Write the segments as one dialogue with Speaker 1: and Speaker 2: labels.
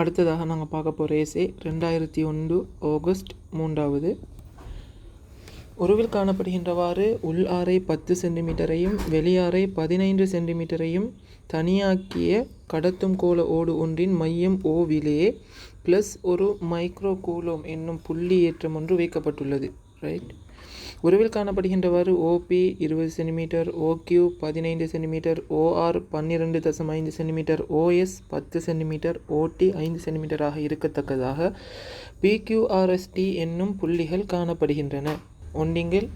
Speaker 1: அடுத்ததாக நாங்கள் பார்க்க போகிற ஏசே ரெண்டாயிரத்தி ஒன்று ஆகஸ்ட் மூன்றாவது. உருவில் காணப்படுகின்றவாறு உள் ஆறை பத்து சென்டிமீட்டரையும் வெளியாறை பதினைந்து சென்டிமீட்டரையும் தனியாக்கிய கடத்தும் கோல ஓடு ஒன்றின் மையம் ஓவிலே ப்ளஸ் ஒரு மைக்ரோ கூலோம் என்னும் புள்ளி ஏற்றம் ஒன்று வைக்கப்பட்டுள்ளது. ரைட் உருவில் காணப்படுகின்றவாறு ஓபி இருபது சென்டிமீட்டர் ஓக்யூ பதினைந்து சென்டிமீட்டர் ஓஆர் பன்னிரெண்டு தசம் ஐந்து சென்டிமீட்டர் ஓஎஸ் பத்து சென்டிமீட்டர் ஓடி ஐந்து சென்டிமீட்டராக இருக்கத்தக்கதாக பிக்யூஆர்எஸ்டி என்னும் புள்ளிகள் காணப்படுகின்றன. ஒன்றிங்கில்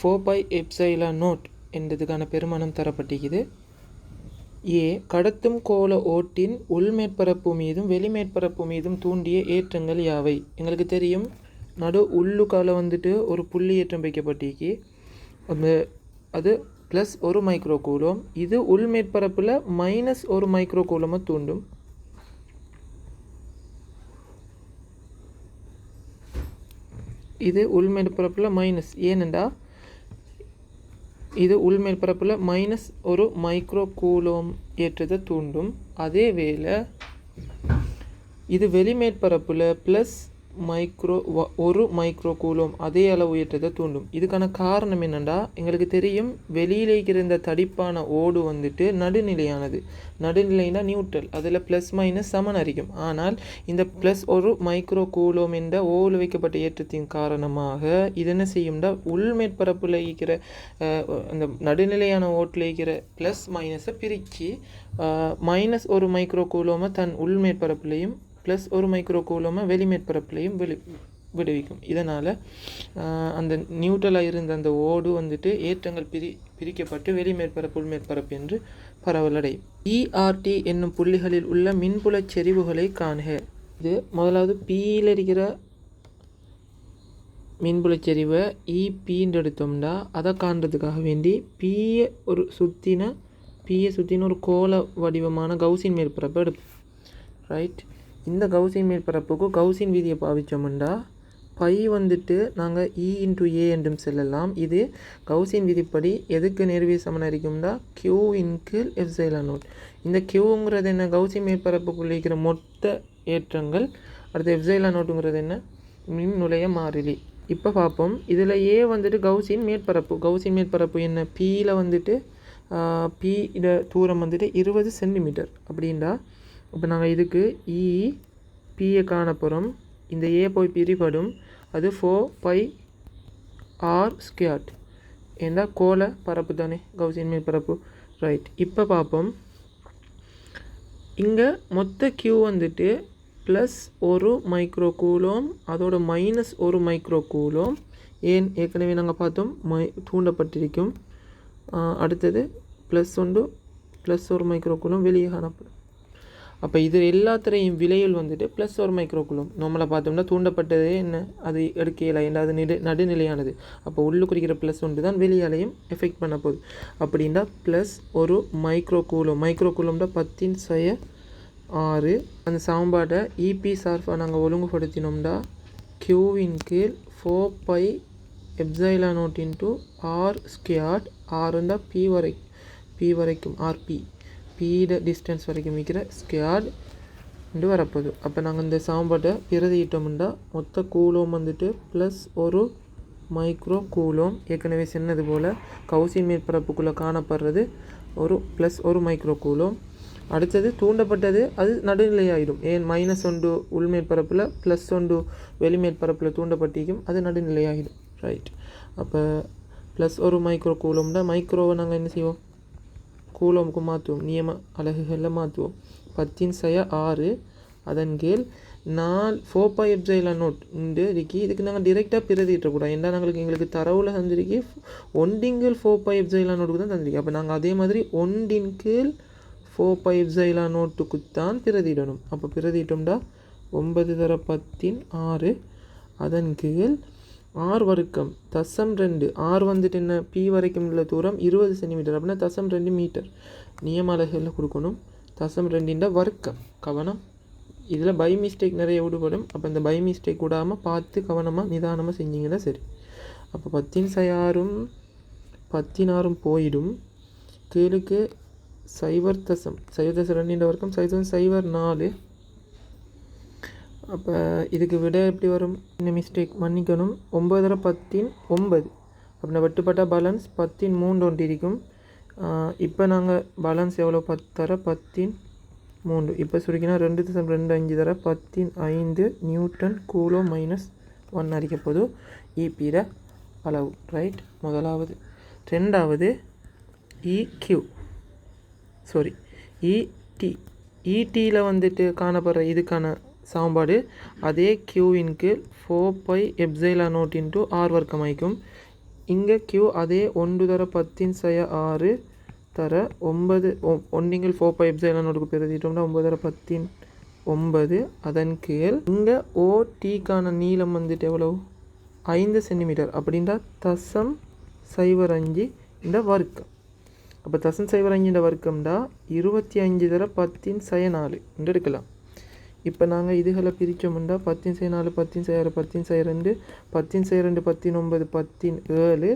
Speaker 1: ஃபோபை பை எப்சைலா நோட் என்பதுக்கான பெருமானம் தரப்பட்டிருக்குது ஏ கடத்தும் கோல ஓட்டின் உள்மேற்பரப்பு மீதும் வெளிமேற்பரப்பு மீதும் தூண்டிய ஏற்றங்கள் யாவை? எங்களுக்கு தெரியும். நடு உள்ளுக்கால வந்துட்டு ஒரு புள்ளி ஏற்றம் வைக்கப்பட்டிருக்கு. அந்த அது ப்ளஸ் ஒரு மைக்ரோ கூலம் இது உள் மேற்பரப்பில் மைனஸ் ஒரு மைக்ரோ கூலமாக தூண்டும். இது உள் மேற்பரப்பில் மைனஸ் ஏனெண்டா இது உள் மேற்பரப்பில் மைனஸ் ஒரு மைக்ரோ கூலோம் ஏற்றத்தை தூண்டும். அதே வேளை இது வெளி மேற்பரப்பில் ப்ளஸ் மைக்ரோ ஒரு மைக்ரோ கூலோம் அதே அளவு உயர்த்தத்தை தூண்டும். இதுக்கான காரணம் என்னென்னா எங்களுக்கு தெரியும் வெளியில் இருக்கிற இந்த தடிப்பான ஓடு வந்துட்டு நடுநிலையானது. நடுநிலைனா நியூட்ரல் அதில் ப்ளஸ் மைனஸ் சமன் அரிக்கும். ஆனால் இந்த ப்ளஸ் ஒரு மைக்ரோ கூலோம் என்ற ஓடு வைக்கப்பட்ட ஏற்றத்தின் காரணமாக இது என்ன செய்யும்னா உள் மேற்பரப்பில் இருக்கிற அந்த நடுநிலையான ஓட்டில் இருக்கிற ப்ளஸ் மைனஸை பிரித்து மைனஸ் ஒரு மைக்ரோ கூலோமை தன் உள் மேற்பரப்புலையும் ப்ளஸ் ஒரு மைக்ரோ கூலோமை வெளி மேற்பரப்புலையும் வெளி விடுவிக்கும். இதனால் அந்த நியூட்ரலாக இருந்த அந்த ஓடு வந்துட்டு ஏற்றங்கள் பிரி பிரிக்கப்பட்டு வெளி மேற்பரப்பு மேற்பரப்பு என்று பரவலடையும். இஆர்டி என்னும் புள்ளிகளில் உள்ள மின்புலச் செறிவுகளை காண்க. இது முதலாவது பியில் இருக்கிற மின்புலச் செறிவை இபின்னு எடுத்தோம்னா அதை காண்றதுக்காக வேண்டி பியை ஒரு சுற்றின பியை சுற்றின ஒரு கோல வடிவமான கவுசின் மேற்பரப்பை எடுப்போம். ரைட் இந்த கவுசின் மேற்பரப்புக்கும் கவுசின் விதியை பாவிச்சோம்னா பை வந்துட்டு நாங்கள் இ e இன்ட்டு ஏ என்றும் செல்லலாம். இது கவுசின் விதிப்படி எதுக்கு நேர்விய சமனரிக்கும்னா கியூ இன் கீழ் எஃப்சைலா நோட். இந்த கியூங்கிறது என்ன? கவுசின் மேற்பரப்புக்குள்ளே இருக்கிற மொத்த ஏற்றங்கள் அடுத்து எஃப்சைலா நோட்டுங்கிறது என்ன? மின் நுழைய மாறிலி. இப்போ பார்ப்போம் இதில் ஏ வந்துட்டு கவுசின் மேற்பரப்பு. கவுசின் மேற்பரப்பு என்ன? பியில் வந்துட்டு பி இட தூரம் வந்துட்டு இருபது சென்டிமீட்டர். அப்படின்டா இப்போ நாங்கள் இதுக்கு e, இ பிஏ காண போகிறோம் இந்த ஏ போய் பிரிபடும். அது ஃபோர் பை ஆர் ஸ்கியாட் ஏன்னா கோல பரப்பு தானே? கவுசின் மேற்பரப்பு ரைட் இப்போ பார்ப்போம் இங்கே மொத்த கியூ வந்துட்டு ப்ளஸ் ஒரு மைக்ரோ கூலோம் அதோட மைனஸ் ஒரு மைக்ரோ கூலோம் ஏன்? ஏற்கனவே நாங்கள் பார்த்தோம். மை தூண்டப்பட்டிருக்கும். அடுத்தது ப்ளஸ் ஒன்று ப்ளஸ் ஒரு மைக்ரோ கூலோம் வெளியே காணப்படும். அப்போ இது எல்லாத்துலேயும் விலையில் வந்துட்டு ப்ளஸ் ஒரு மைக்ரோகுலம் நம்மளை பார்த்தோம்னா தூண்டப்பட்டதே என்ன? அது எடுக்கையில் என்ன நெடு நடுநிலையானது. அப்போ உள்ளு குறிக்கிற ப்ளஸ் ஒன்று தான் வெளியாலையும் எஃபெக்ட் பண்ண போகுது. அப்படின்னா ப்ளஸ் ஒரு மைக்ரோ மைக்ரோகூலம்னா மைக்ரோ பத்தின் சய ஆறு. அந்த சாம்பாட்டை இபி சார்ஃபாக நாங்கள் ஒழுங்குபடுத்தினோம்னா கியூவின் கீழ் four pi epsilon nought into r squared இருந்தால் பி வரை பி வரைக்கும் ஆர்பி பீட டிஸ்டன்ஸ் வரைக்கும் விற்கிற ஸ்கேர்டு என்று வரப்போகுது. அப்போ நாங்கள் இந்த சாம்பாட்டை பிரதியிட்டோம்னா மொத்த கூலோம் வந்துட்டு ப்ளஸ் ஒரு மைக்ரோ கூலோம். ஏற்கனவே சொன்னது போல் கவுசின் மேற்பரப்புக்குள்ளே காணப்படுறது ஒரு ப்ளஸ் ஒரு மைக்ரோ கூலோம். அடுத்தது தூண்டப்பட்டது அது நடுநிலையாயிடும். ஏன் மைனஸ் ஒன்று உள்மேற்பரப்பில் ப்ளஸ் ஒன்று வெளி மேற்பரப்பில் அது நடுநிலையாகிடும் ரைட் அப்போ ப்ளஸ் ஒரு மைக்ரோ கூலோம்னா மைக்ரோவை நாங்கள் என்ன செய்வோம்? கூலமுக்கு மாற்றுவோம் நியம அலகுகளில் மாற்றுவோம் பத்தின் சய ஆறு அதன் கீழ் நால் ஃபோர் பை எப்சைலா நோட் உண்டு. இருக்கு இதுக்கு நாங்கள் டிரெக்டாக பிரதிட்டக்கூடாது ஏன்னா நாங்களுக்கு எங்களுக்கு தரவில் தந்திருக்கு ஒன்டிங்கில் ஃபோர் பை எப்சைலா நோட்டுக்கு தான் தந்திருக்கு. அப்போ நாங்கள் அதே மாதிரி ஒன்றின் கீழ் ஃபோர் பை எப்சைலா நோட்டுக்கு தான் பிரதிடணும் அப்போ பிரதிட்டோம்டா ஒன்பது தர பத்தின் ஆறு அதன் கீழ் ஆர் வர்க்கம். தசம் ரெண்டு. ஆறு வந்துட்டு என்ன? பி வரைக்கும் உள்ள தூரம் இருபது சென்டிமீட்டர். அப்படின்னா தசம் ரெண்டு மீட்டர். நியம அலகுகளில் கொடுக்கணும். தசம் ரெண்டின்ற வர்க்கம். கவனம். இதில் பை மிஸ்டேக் நிறைய விடுபடும். அப்போ இந்த பை மிஸ்டேக் விடாமல் பார்த்து கவனமாக நிதானமாக செஞ்சீங்கன்னா சரி. அப்போ பத்தின் சயாரும் பத்தினாறும் போயிடும். கேளுக்கு சைவர் தசம் சைவர் தசம் ரெண்டு வர்க்கம். சைவர் சைவர் நாலு. அப்போ இதுக்கு விட எப்படி வரும்? இந்த மிஸ்டேக் மன்னிக்கணும். ஒம்பதில் பத்தின் ஒன்பது. அப்படின்னா வெட்டுப்பட்ட பேலன்ஸ் பத்தின் மூன்று ஒன்று இருக்கும். இப்போ நாங்கள் பேலன்ஸ் எவ்வளோ பத்து தர பத்தின் மூன்று. இப்போ சுருக்கினா ரெண்டு தசம் ரெண்டு அஞ்சு தர பத்தின் ஐந்து நியூட்டன் கூலோ மைனஸ் ஒன் அடிக்க போது இபிட அளவு. ரைட் முதலாவது. ரெண்டாவது இக்யூ சாரி இடி இடியில் வந்துட்டு காணப்படுற இதுக்கான சாம்பாடு. அதே கியூவின்க்கு four pi epsilon nought into r வர்க்கம் ஆயிக்கும் இங்கே கியூ அதே ஒன்று தர பத்தின் செய்ய ஆறு தர ஒன்பது ஒன்றிங்கில் ஃபோர் பை எப்சைலா நோட்டுக்கு பெருதிட்டோம்னா ஒன்பது தர பத்தின் ஒன்பது. அதன் கீழ் இங்கே ஓடிக்கான நீளம் வந்துட்டு எவ்வளவு? ஐந்து சென்டிமீட்டர் அப்படின்றா தசம் சைவர் அஞ்சு இந்த வர்க்கம். அப்போ தசம் சைவர் அஞ்சுன்ற வர்க்கம்டா இருபத்தி அஞ்சு தர பத்தின் சய நாலு. என்று எடுக்கலாம். இப்போ நாங்கள் இதுகளை பிரித்தோம்னா பத்தின் சை நாலு பத்தின் செய்ய ஆறு பத்தின் செய்ய ரெண்டு பத்தின் செய் ரெண்டு பத்தின் ஒன்பது பத்தின் ஏழு.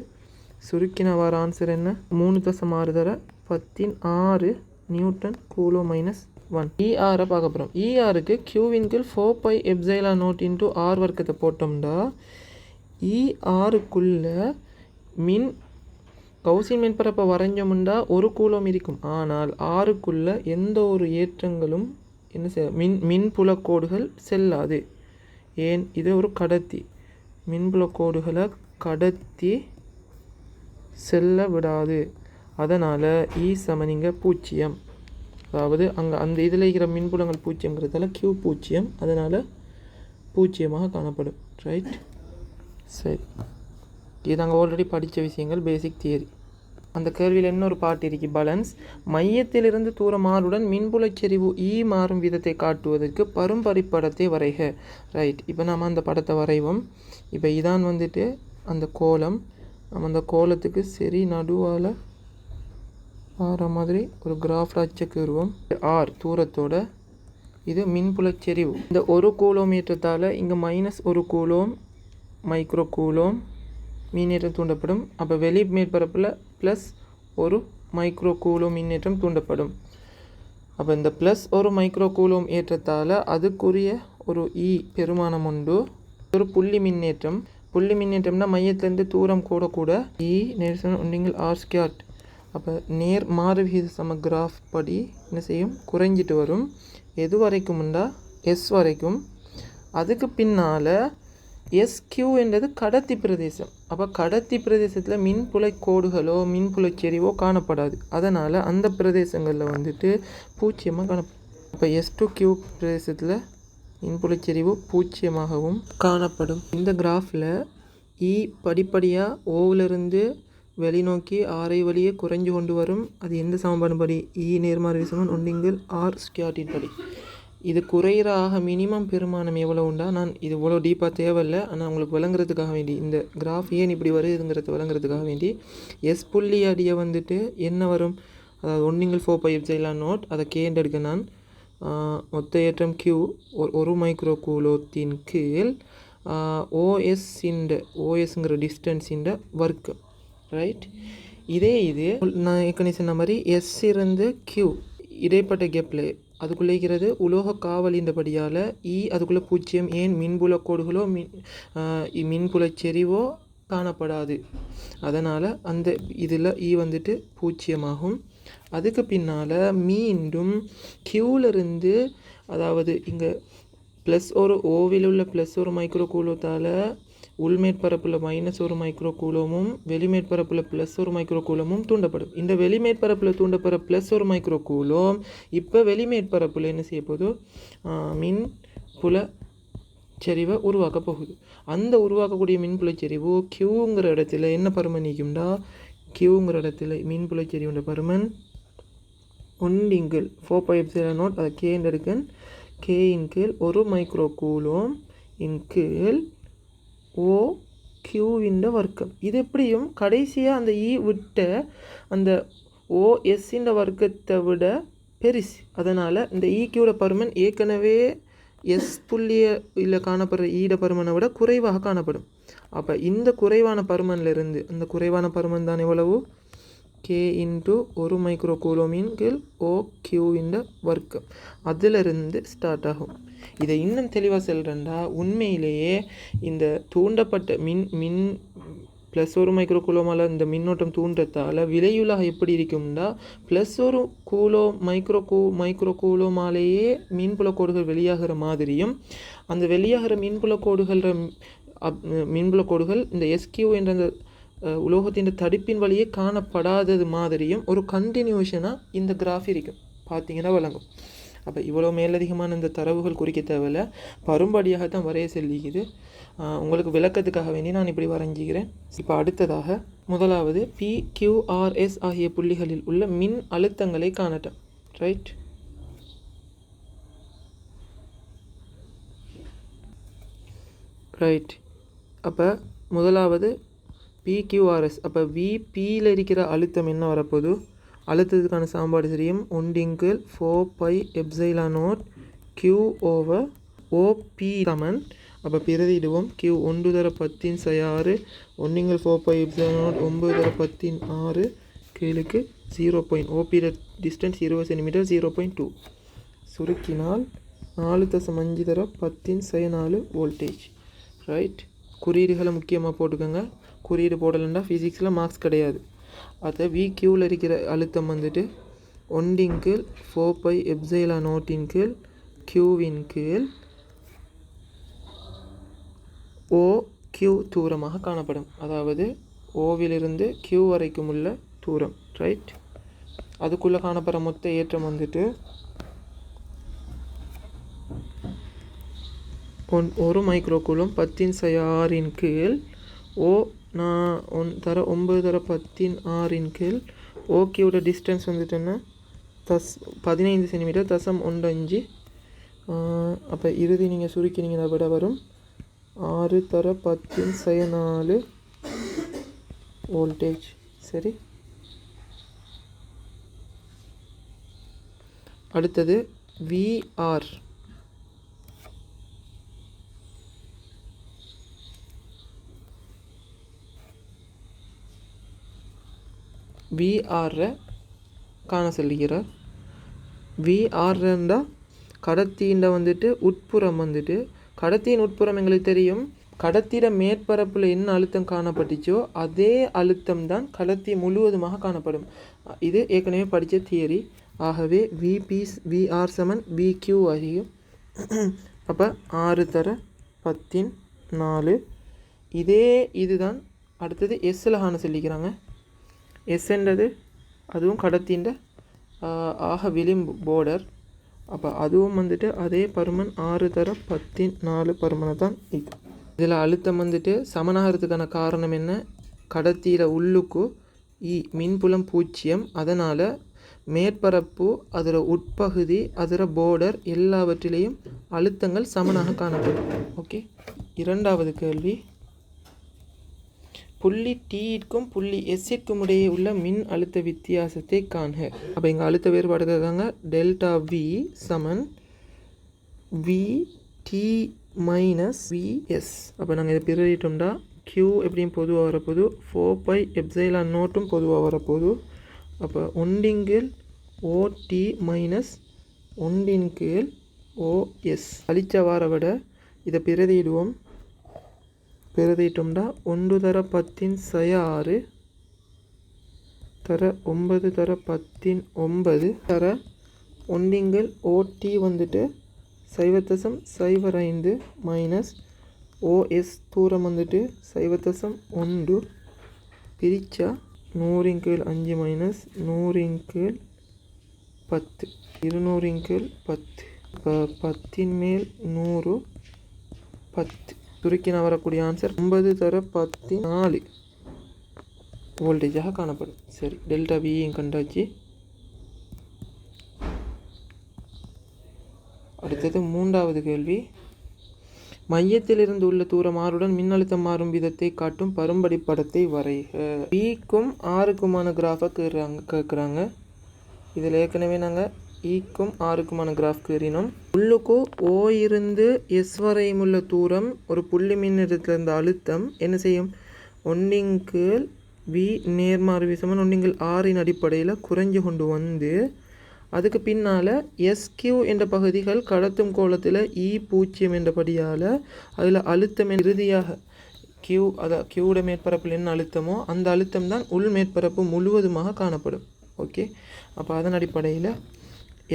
Speaker 1: சுருக்கின வர ஆன்சர் என்ன? மூணு தசம் ஆறு தர பத்தின் ஆறு நியூட்டன் கூலோ மைனஸ் ஒன் இஆரை பார்க்க போகிறோம் இஆருக்கு கியூவின் கீழ் four pi epsilon nought into r வர்க்கத்தை போட்டோம்னா இஆருக்குள்ள மின் கௌசி மின்பரப்பை வரைஞ்சோம்னா ஒரு கூலம் இருக்கும் ஆனால் ஆறுக்குள்ள எந்த ஒரு ஏற்றங்களும் என்ன செய்ய மின் மின்புலக்கோடுகள் செல்லாது. ஏன்? இது ஒரு கடத்தி. மின்புலக்கோடுகளை கடத்தி செல்ல விடாது அதனால் ஈ சமனிங்க பூச்சியம் அதாவது அங்கே அந்த இதில் இருக்கிற மின்புலங்கள் பூச்சியங்கிறதால கியூ பூச்சியம் அதனால் பூச்சியமாக காணப்படும். ரைட் சரி. இது நாங்கள் ஆல்ரெடி படித்த விஷயங்கள் பேசிக் தியரி அந்த கேள்வியில் இன்னொரு பாட்டு இருக்கு? பேலன்ஸ் மையத்திலிருந்து தூரமாறுடன் மின்புலச் செறிவு ஈ மாறும் விதத்தை காட்டுவதற்கு பரும்பரிப்படத்தை வரைக. ரைட் இப்போ நாம் அந்த படத்தை வரைவோம். இப்போ இதான் வந்துட்டு அந்த கோலம். நம்ம அந்த கோலத்துக்கு சரி நடுவால் ஆற மாதிரி ஒரு கிராஃப் உருவம் ஆர் தூரத்தோட. இது மின்புலச் செறிவு. இந்த ஒரு கூலோமீட்டத்தால் இங்கே மைனஸ் ஒரு கூலோம் மைக்ரோ கூலோம் மின்னேற்றம் தூண்டப்படும். அப்போ வெளி மேற்பரப்பில் ப்ளஸ் ஒரு மைக்ரோ கூலோம் மின்னேற்றம் தூண்டப்படும். அப்போ இந்த ப்ளஸ் ஒரு மைக்ரோ கூலோம் ஏற்றத்தால் அதுக்குரிய ஒரு இ பெருமானம் உண்டு. ஒரு புள்ளி மின்னேற்றம். புள்ளி மின்னேற்றம்னா மையத்திலேருந்து தூரம் கூட கூட இ நேர்சன் உண்டிங்கள் ஆர்ஸ்கியாட் அப்போ நேர் மாறு விகித சம கிராஃப் படி என்ன செய்யும்? குறைஞ்சிட்டு வரும். எது வரைக்கும்ண்டா எஸ் வரைக்கும். அதுக்கு பின்னால் எஸ்கியூ என்றது கடத்தி பிரதேசம். அப்போ கடத்தி பிரதேசத்தில் மின்புலை கோடுகளோ மின்புலை செறிவோ காணப்படாது. அதனால் அந்த பிரதேசங்களில் வந்துட்டு பூச்சியமாக காணப்படும் இப்போ எஸ் டூ கியூ பிரதேசத்தில் மின்புலை செறிவு பூச்சியமாகவும் காணப்படும். இந்த கிராஃபில் இ e படிப்படியாக ஓவிலிருந்து வெளிநோக்கி ஆரை வழியே குறைஞ்சு கொண்டு வரும். அது எந்த சமன்பாடு படி? இ நேர்மாறு விசமன் ஒன்றிங்கில் ஆர் ஸ்கியாட்டின் படி. இது குறையிற ஆக மினிமம் பெருமானம் எவ்வளோ உண்டா? நான் இது இவ்வளோ டீப்பாக தேவையில்லை. ஆனால் உங்களுக்கு விளங்குறதுக்காக வேண்டி இந்த கிராஃப் ஏன் இப்படி வருதுங்கிறது விளங்குறதுக்காக வேண்டி எஸ் புள்ளி அடியை வந்துட்டு என்ன வரும்? அதாவது ஒன்றிங்கள் ஃபோர் பை எப்சைலான் நோட் அதை கேண்டு எடுக்க நான் மொத்த ஏற்றம் கியூ ஒரு மைக்ரோ கூலோத்தின் கீழ் ஓஎஸ் இண்ட ஓஎஸ்ங்கிற டிஸ்டன்ஸ் இண்ட ஒர்க்கு ரைட் இதே இது நான் ஏற்கனவே சொன்ன மாதிரி எஸ் இருந்து கியூ இடைப்பட்ட கேப்பில் அதுக்குள்ளே இருக்கிறது உலோக இந்தபடியால் இ அதுக்குள்ளே பூஜ்ஜியம் ஏன் மின்புல கோடுகளோ மின் மின்புலச் செறிவோ காணப்படாது. அதனால் அந்த இதில் இ வந்துட்டு பூஜ்ஜியமாகும் அதுக்கு பின்னால் மீண்டும் கியூவிலிருந்து அதாவது இங்கே ப்ளஸ் ஒரு ஓவில் உள்ள ப்ளஸ் ஒரு மைக்ரோ கூலத்தால் உள்மேற்பரப்பில் மைனஸ் ஒரு மைக்ரோ கூலமும் வெளிமேற்பரப்பில் ப்ளஸ் ஒரு மைக்ரோ கூலமும் தூண்டப்படும். இந்த வெளிமேற்பரப்பில் தூண்டப்படுற ப்ளஸ் ஒரு மைக்ரோ கூலம் இப்போ வெளிமேற்பரப்பில் என்ன செய்ய போதோ மின் புல செறிவை உருவாக்க போகுது. அந்த உருவாக்கக்கூடிய மின்புலச்செறிவு கியூங்கிற இடத்துல என்ன பருமன் நீக்கும்டா? கியூங்கிற இடத்துல மின்புலச்செறிவுன்ற பருமன் ஒன்றிங்கில் ஃபோர் பைப் ஜீரோ நோட் அதை கேன்னு எடுக்கன் கே இன் கீழ் ஒரு மைக்ரோ கூலோம் இன் கீழ் ஓ கியூவிൻ്റെ வர்க்கம். இது எப்படியும் கடைசியாக அந்த இ விட்ட அந்த ஓஎஸ்ஸின்ற வர்க்கத்தை விட பெருசு. அதனால் இந்த இக்யூட பருமன் ஏற்கனவே எஸ் புள்ளிய இல்லை காணப்படுற ஈட பருமனை விட குறைவாக காணப்படும். அப்போ இந்த குறைவான பருமன்லேருந்து அந்த குறைவான பருமன் தான் எவ்வளவு? கே இன்ட்டு ஒரு மைக்ரோ கூலோமின் கீழ் ஓ கியூவின் வர்க்கம். அதிலிருந்து ஸ்டார்ட் ஆகும். இதை இன்னும் தெளிவாக சொல்கிறேன்டா உண்மையிலேயே இந்த தூண்டப்பட்ட மின் மின் ப்ளஸ் ஒரு மைக்ரோ கூலோமால் இந்த மின்னோட்டம் தூண்டத்தால் விலையுலக எப்படி இருக்கும்னா ப்ளஸ் ஒரு கூலோ மைக்ரோ கூ மைக்ரோ கூலோமாலேயே மின்புல வெளியாகிற மாதிரியும் அந்த வெளியாகிற மின்புல அப் மின்புலக்கோடுகள் இந்த எஸ்கியூ என்ற அந்த அஹ், உலோகத்தின் தடுப்பின் வழியே காணப்படாதது மாதிரியும் ஒரு கண்டினியூஷனாக இந்த கிராஃப் இருக்கும். பார்த்தீங்கன்னா வழங்கும். அப்போ இவ்வளோ மேலதிகமான இந்த தரவுகள் குறிக்க தேவையில்ல. பரும்படியாக தான் வரைய செல்லிக்குது உங்களுக்கு விளக்கத்துக்காக வேண்டி நான் இப்படி வரைஞ்சிக்கிறேன் இப்போ அடுத்ததாக முதலாவது பி கியூஆர்எஸ் ஆகிய புள்ளிகளில் உள்ள மின் அழுத்தங்களை காணட்டும். ரைட் ரைட் அப்போ முதலாவது பிக்யூஆர்எஸ் அப்போ விபியில் இருக்கிற அழுத்தம் என்ன வரப்போகுது? அழுத்தத்துக்கான சாம்பாடு தெரியும் ஒன்றிங்கிள் four pi epsilon nought Q over O P சமன் அப்போ பிரதிடுவோம் கியூ ஒன்று தர பத்தின் சயாறு ஒன்றிங்கிள் ஃபோர் பை எப்சைலா நோட் ஒம்பது தர பத்தின் ஆறு கீழுக்கு ஜீரோ பாயிண்ட். ஓபியோட டிஸ்டன்ஸ் இருபது சென்டிமீட்டர் ஜீரோ பாயிண்ட் டூ. சுருக்கினால் நாலு தசம் அஞ்சு தர பத்தின் சய நாலு வோல்டேஜ். ரைட்? குறியீடுகளை முக்கியமாக போட்டுக்கோங்க. குறியீடு போடலைன்னா ஃபிசிக்ஸில் மார்க்ஸ் கிடையாது. அதை விக்யூவில் இருக்கிற அழுத்தம் வந்துட்டு ஒன்றின் கீழ் ஃபோர் பை எப்சைலா நோட்டின் கீழ் கியூவின் கீழ் ஓ கியூ தூரமாக காணப்படும். அதாவது ஓவிலிருந்து கியூ வரைக்கும் உள்ள தூரம் ரைட் அதுக்குள்ளே காணப்படுற மொத்த ஏற்றம் வந்துட்டு ஒன் ஒரு மைக்ரோகுலும் பத்தின் சையாரின் கீழ் ஓ நான் ஒன் தர ஒம்பது தர பத்தின் ஆறின் கீழ். ஓகேவோட டிஸ்டன்ஸ் வந்துட்டுன்னா தஸ் பதினைந்து சென்டிமீட்டர் தசம் ஒன்று அஞ்சு. அப்போ இறுதி நீங்கள் சுருக்கினீங்கன்னா விட வரும். ஆறு தர பத்தின் சய நாலு வோல்டேஜ் சரி. அடுத்தது விஆர் விஆரை காண செல்கிறார் விஆர்ன்றா கடத்தின்ற வந்துட்டு உட்புறம் வந்துட்டு. கடத்தியின் உட்புறம் எங்களுக்கு தெரியும். கடத்திட மேற்பரப்பில் என்ன அழுத்தம் காணப்பட்டுச்சோ அதே அழுத்தம் தான் கடத்தி முழுவதுமாக காணப்படும். இது ஏற்கனவே படித்த தியரி. ஆகவே விபி விஆர் செவன் விக்யூ ஆகியும். அப்போ ஆறு தர பத்தின் நாலு. இதே இதுதான் அடுத்தது எஸ்ஸில் காண சொல்லிக்கிறாங்க எஸ்ன்றது அதுவும் கடத்தின்ற ஆக விளிம்பு போர்டர் அப்போ அதுவும் வந்துட்டு அதே பருமன் ஆறு தர பத்தி நாலு பருமனை தான் இது. இதில் அழுத்தம் வந்துட்டு சமனாகிறதுக்கான காரணம் என்ன? கடத்தியில் உள்ளுக்கு இ மின்புலம் பூஜ்ஜியம் அதனால் மேற்பரப்பு அதில் உட்பகுதி அதில் போர்டர் எல்லாவற்றிலையும் அழுத்தங்கள் சமனாக காணப்படும். ஓகே இரண்டாவது கேள்வி. புள்ளி டீக்கும் புள்ளி எஸ்ஸிற்கும் இடையே உள்ள மின் அழுத்த வித்தியாசத்தை காண்க. அப்போ எங்கள் அழுத்த வேறுபாடு தாங்க? டெல்டா வி சமன் V D minus V S அப்போ நாங்கள் இதை பிரிட்டோம்டா கியூ எப்படியும் பொதுவாக வரப்போது ஃபோர் பை எப்சைலா நோட்டும் பொதுவாக வரப்போது அப்போ ஒன்றின் ஓடி மைனஸ் ஒன்றின் கீழ் ஓஎஸ் அழிச்ச வார விட இதை பிரதியிடுவோம். பிரதியிட்டோம்டா ஒன்று தர பத்தின் சய ஆறு தர ஒன்பது தர பத்தின் ஒன்பது தர ஒன்றிங்கள் ஓடி வந்துட்டு சைவத்தசம் சைவர் ஐந்து மைனஸ் ஓஎஸ் தூரம் வந்துட்டு சைவத்தசம் ஒன்று பிரிச்சா நூறின் கீழ் அஞ்சு மைனஸ் நூறின் கீழ் பத்து இருநூறின் கீழ் பத்து. இப்போ பத்தின் மேல் நூறு பத்து. சுருக்கின வரக்கூடிய ஆன்சர் ஒன்பது தர பத்து நாலு வோல்டேஜாக காணப்படும். சரி டெல்டா வியும் கண்டாச்சு. அடுத்தது மூன்றாவது கேள்வி. மையத்திலிருந்து உள்ள தூரம் ஆறுடன் மின்னழுத்தம் மாறும் விதத்தை காட்டும் பரும்படி படத்தை வரைக. பிக்கும் ஆறுக்குமான கிராஃபை கேட்குறாங்க கேட்குறாங்க. இதில் ஏற்கனவே நாங்கள் ஈக்கும் ஆறுக்குமான கிராஃப் கீறினோம். உள்ளுக்கு ஓ இருந்து எஸ் வரையும் உள்ள தூரம் ஒரு புள்ளி மின்னிறத்தில் இருந்த அழுத்தம் என்ன செய்யும்? ஒன்றின் வி நேர்மாறு விசமன் நீங்கள் ஆறின் அடிப்படையில் குறைஞ்சு கொண்டு வந்து அதுக்கு பின்னால் எஸ்கியூ என்ற பகுதிகள் கடத்தும் கோலத்தில் இ e பூஜ்ஜியம் என்றபடியால் அதில் அழுத்தம் இறுதியாக கியூ அதான் கியூட மேற்பரப்பில் என்ன அழுத்தமோ அந்த அழுத்தம் தான் உள் மேற்பரப்பு முழுவதுமாக காணப்படும். ஓகே அப்போ அதன் அடிப்படையில்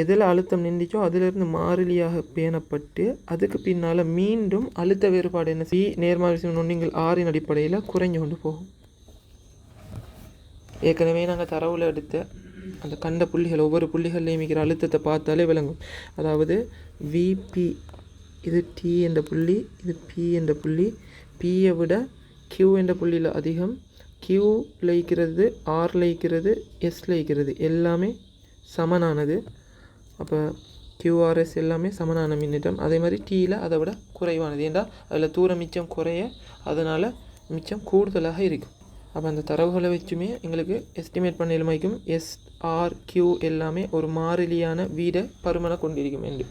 Speaker 1: எதில் அழுத்தம் நின்றுச்சோ அதிலிருந்து மாறிலியாக பேணப்பட்டு அதுக்கு பின்னால் மீண்டும் அழுத்த வேறுபாடு என்ன? சி நேர்மாறு நீங்கள் ஆறின் அடிப்படையில் குறைஞ்சு கொண்டு போகும். ஏற்கனவே நாங்கள் தரவில் எடுத்த அந்த கண்ட புள்ளிகள் ஒவ்வொரு புள்ளிகள்லையும் இருக்கிற அழுத்தத்தை பார்த்தாலே விளங்கும். அதாவது விபி இது டி என்ற புள்ளி இது பி என்ற புள்ளி. பியை விட கியூ என்ற புள்ளியில் அதிகம். கியூ லயிக்கிறது ஆர் லயிக்கிறது எஸ் லயிக்கிறது. எல்லாமே சமனானது. அப்போ கியூஆர்எஸ் எல்லாமே சமனான மின்னிட்டம் அதே மாதிரி டீயில் அதை விட குறைவானது. ஏண்டா? அதில் தூரம் மிச்சம் குறைய அதனால் மிச்சம் கூடுதலாக இருக்கும். அப்போ அந்த தரவுகளை வச்சுமே எங்களுக்கு எஸ்டிமேட் பண்ண எளிமைக்கும் எஸ் ஆர் கியூ எல்லாமே ஒரு மாறிலியான வீடை பருமனை கொண்டிருக்கும் என்று.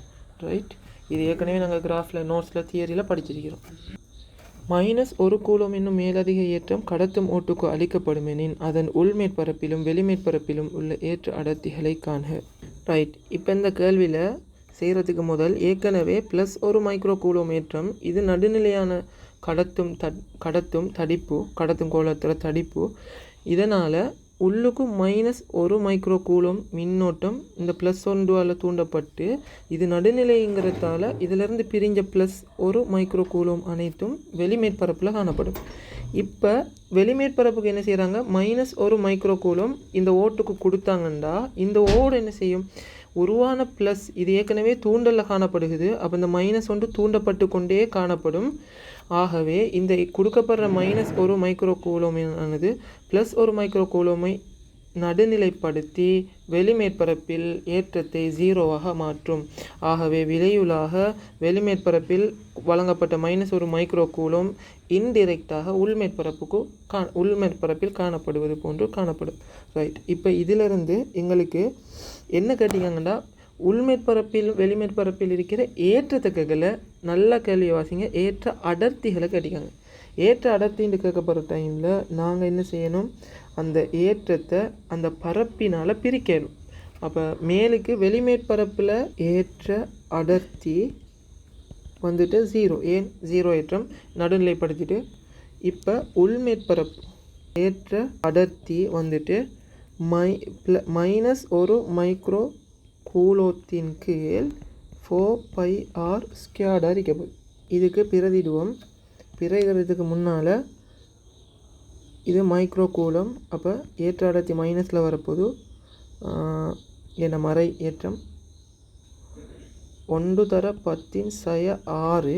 Speaker 1: ரைட் இது ஏற்கனவே நாங்கள் கிராஃபில் நோட்ஸில் தியரியில் படிச்சிருக்கிறோம். மைனஸ் ஒரு கூலம் என்னும் மேலதிக ஏற்றம் கடத்தும் ஓட்டுக்கு அளிக்கப்படுமெனின் அதன் உள்மேற்பரப்பிலும் வெளிமேற்பரப்பிலும் உள்ள ஏற்ற அடர்த்திகளை காண்க. ரைட் இப்போ இந்த கேள்வியில் செய்கிறதுக்கு முதல் ஏற்கனவே ப்ளஸ் ஒரு மைக்ரோ கூலம் ஏற்றம் இது நடுநிலையான கடத்தும் தட் கடத்தும் தடிப்பு கடத்தும் கோலத்தில் தடிப்பு. இதனால் உள்ளுக்கு மைனஸ் ஒரு மைக்ரோ கூலம் மின்னோட்டம் இந்த ப்ளஸ் ஒன்றுவால் தூண்டப்பட்டு இது நடுநிலைங்கிறதால இதிலிருந்து பிரிஞ்ச ப்ளஸ் ஒரு மைக்ரோ கூலம் அனைத்தும் வெளிமேற்பரப்பில் காணப்படும். இப்போ வெளிமேற்பரப்புக்கு என்ன செய்கிறாங்க மைனஸ் ஒரு மைக்ரோ கூலம் இந்த ஓட்டுக்கு கொடுத்தாங்கண்டா இந்த ஓடு என்ன செய்யும்? உருவான ப்ளஸ் இது ஏற்கனவே தூண்டலில் காணப்படுகிறது. அப்போ இந்த மைனஸ் ஒன்று தூண்டப்பட்டு கொண்டே காணப்படும். ஆகவே இந்த கொடுக்கப்படுற மைனஸ் ஒரு மைக்ரோ கூலோமானது ப்ளஸ் ஒரு மைக்ரோ கூலோமை நடுநிலைப்படுத்தி வெளிமேற்பரப்பில் ஏற்றத்தை ஜீரோவாக மாற்றும். ஆகவே விலையுலாக வெளிமேற்பரப்பில் வழங்கப்பட்ட மைனஸ் ஒரு மைக்ரோ கூலம் இன்டிரெக்டாக உள்மேற்பரப்புக்கு கா உள்மேற்பரப்பில் காணப்படுவது போன்று காணப்படும். ரைட் இப்போ இதிலிருந்து எங்களுக்கு என்ன கேட்டிங்கன்னா உள்மேற்பரப்பில் வெளிமேற்பரப்பில் இருக்கிற ஏற்றத்தக்ககளை நல்ல கேள்வி வாசிங்க ஏற்ற அடர்த்திகளை கேட்டிக்காங்க ஏற்ற அடர்த்தின்னு கேட்கப்படுற டைமில் நாங்கள் என்ன செய்யணும்? அந்த ஏற்றத்தை அந்த பரப்பினால் பிரிக்கணும். அப்போ மேலுக்கு வெளிமேற்பரப்பில் ஏற்ற அடர்த்தி வந்துட்டு ஜீரோ ஏன்? ஜீரோ ஏற்றம் நடுநிலைப்படுத்திட்டு இப்போ உள்மேற்பரப்பு ஏற்ற அடர்த்தி வந்துட்டு மை ப்ள மைனஸ் ஒரு மைக்ரோ கூலோத்தின் கீழ் ஃபோர் பை ஆர் ஸ்கேர்டாக இருக்கப்போகுது இதுக்கு பிரதிடுவோம் பிறகுறதுக்கு முன்னால் இது மைக்ரோ கூலம் அப்போ ஏற்ற அடர்த்தி மைனஸில் வரப்போது என்ன மறை ஏற்றம்? ஒன்று தர பத்தின் சய ஆறு.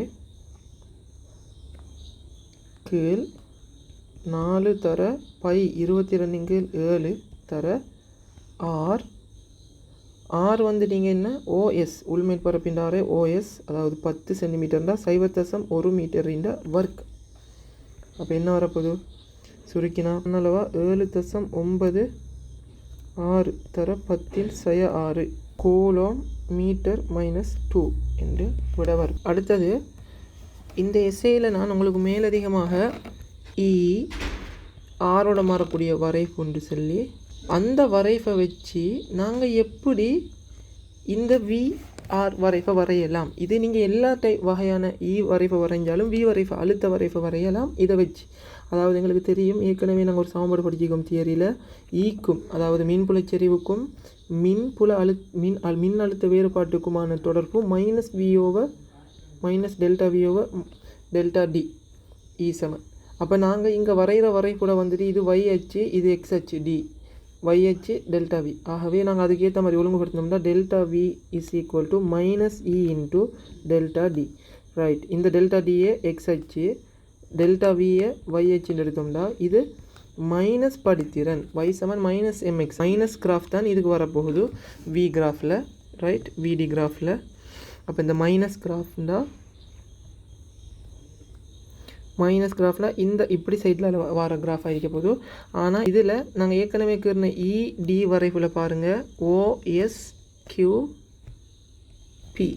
Speaker 1: கீழ் நாலு தர பை இருபத்தி ரெண்டு கீழ் ஏழு தர ஆர். ஆர் வந்து என்ன? ஓஎஸ். உள்மேற்பரப்பின் ஆறு ஓஎஸ். அதாவது பத்து சென்டிமீட்டர்னா சைவத்தசம் ஒரு மீட்டரின் ஒர்க் அப்போ என்ன வரப்போகுது? சுருக்கினா அளவா ஏழு தசம் ஒன்பது ஆறு தர பத்தில் சய ஆறு கோலம் மீட்டர் மைனஸ் டூ என்று விடவர் அடுத்தது இந்த இசையில் நான் உங்களுக்கு மேலதிகமாக இ ஆரோட மாறக்கூடிய வரை கொண்டு சொல்லி அந்த வரைஃபை வச்சு நாங்கள் எப்படி இந்த வி ஆர் வரைஃபை வரையலாம்? இது நீங்கள் எல்லா டை வகையான e இ வரைஃபை வரைஞ்சாலும் வி வரைஃபை அழுத்த வரைஃபை வரையலாம் இதை வச்சு. அதாவது எங்களுக்கு தெரியும் ஏற்கனவே நாங்கள் ஒரு சமன்பாடு படிச்சிக்கோம் தியரியில் ஈக்கும் e அதாவது மின்புலச்செறிவுக்கும் மின்புல அழு மின் அ- மின் அழுத்த வேறுபாட்டுக்குமான தொடர்பு மைனஸ் விஓவை மைனஸ் டெல்டா விஓவை டெல்டா டி இ செவன் அப்போ நாங்கள் இங்கே வரைகிற வரைபடம் வந்துட்டு இது ஒய் அச்சு இது எக்ஸ் அச்சு டி y டெல்டா வி ஆகவே நாங்கள் அதுக்கேற்ற மாதிரி ஒழுங்குபடுத்தினோம்னா delta V is equal to minus E into delta T right இந்த டெல்டா டிஏ எக்ஸ்ஹெச்சு டெல்டா வியை y எடுத்தோம்னா இது minus படித்திறன். Y seven minus MX minus graph தான் இதுக்கு வரப்போகுது. வி கிராஃபில் ரைட் விடி கிராஃபில் அப்போ இந்த மைனஸ் கிராஃப்னா மைனஸ் கிராஃபில் இந்த இப்படி சைடில் வர கிராஃப் ஆகிக்க போகுது. ஆனால் இதில் நாங்கள் ஏற்கனவே கீறின இடி e, வரைவில் பாருங்கள் ஓஎஸ் கியூ பி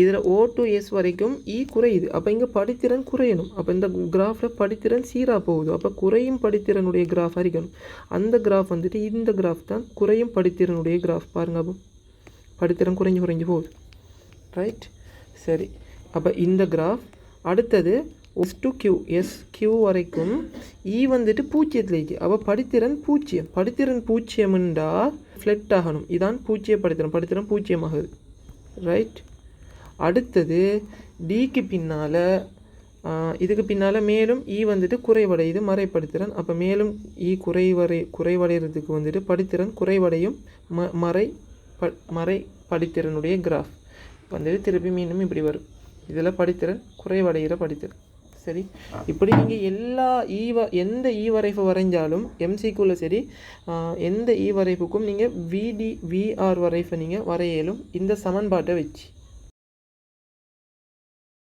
Speaker 1: இதில் ஓ டு எஸ் வரைக்கும் இ குறையுது. அப்போ இங்கே படித்திறன் குறையணும். அப்போ இந்த கிராஃபில் படித்திறன் சீராக போகுது. அப்போ குறையும் படித்திறனுடைய கிராஃப் அறிக்கணும் அந்த கிராஃப் வந்துட்டு இந்த கிராஃப் தான். குறையும் படித்திறனுடைய கிராஃப் பாருங்க. அப்போ படித்திறன் குறைஞ்சு குறைஞ்சு போகுது. ரைட் சரி. அப்போ இந்த கிராஃப் அடுத்தது S to Q S Q வரைக்கும் இ வந்துட்டு பூஜ்ஜியத்தில் அப்போ படித்திறன் பூஜ்ஜியம் படித்திறன் பூஜ்ஜியம்ண்டா ஃப்ளெட் ஆகணும். இதான் பூஜ்ஜிய படித்திறன். படித்திறன் பூஜ்ஜியமாகுது ரைட் அடுத்தது டிக்கு பின்னால் இதுக்கு பின்னால் மேலும் இ வந்துட்டு குறைவடையுது மறைப்படுத்திறன் அப்போ மேலும் இ குறைவடை குறைவடைகிறதுக்கு வந்துட்டு படித்திறன் குறைவடையும் ம மறை ப மறை படித்திறனுடைய கிராஃப் வந்துட்டு திருப்பி மீண்டும் இப்படி வரும். இதில் படித்திறன் குறைவடைகிற படித்திறன். சரி. இப்படி நீங்கள் எல்லா ஈவ எந்த ஈ வரைஞ்சாலும் எம்சிக்குள்ளே சரி எந்த ஈ வரைப்புக்கும் நீங்கள் விடி விஆர் வரைப்பை நீங்கள் வரையலும். இந்த சமன்பாட்டை வச்சு.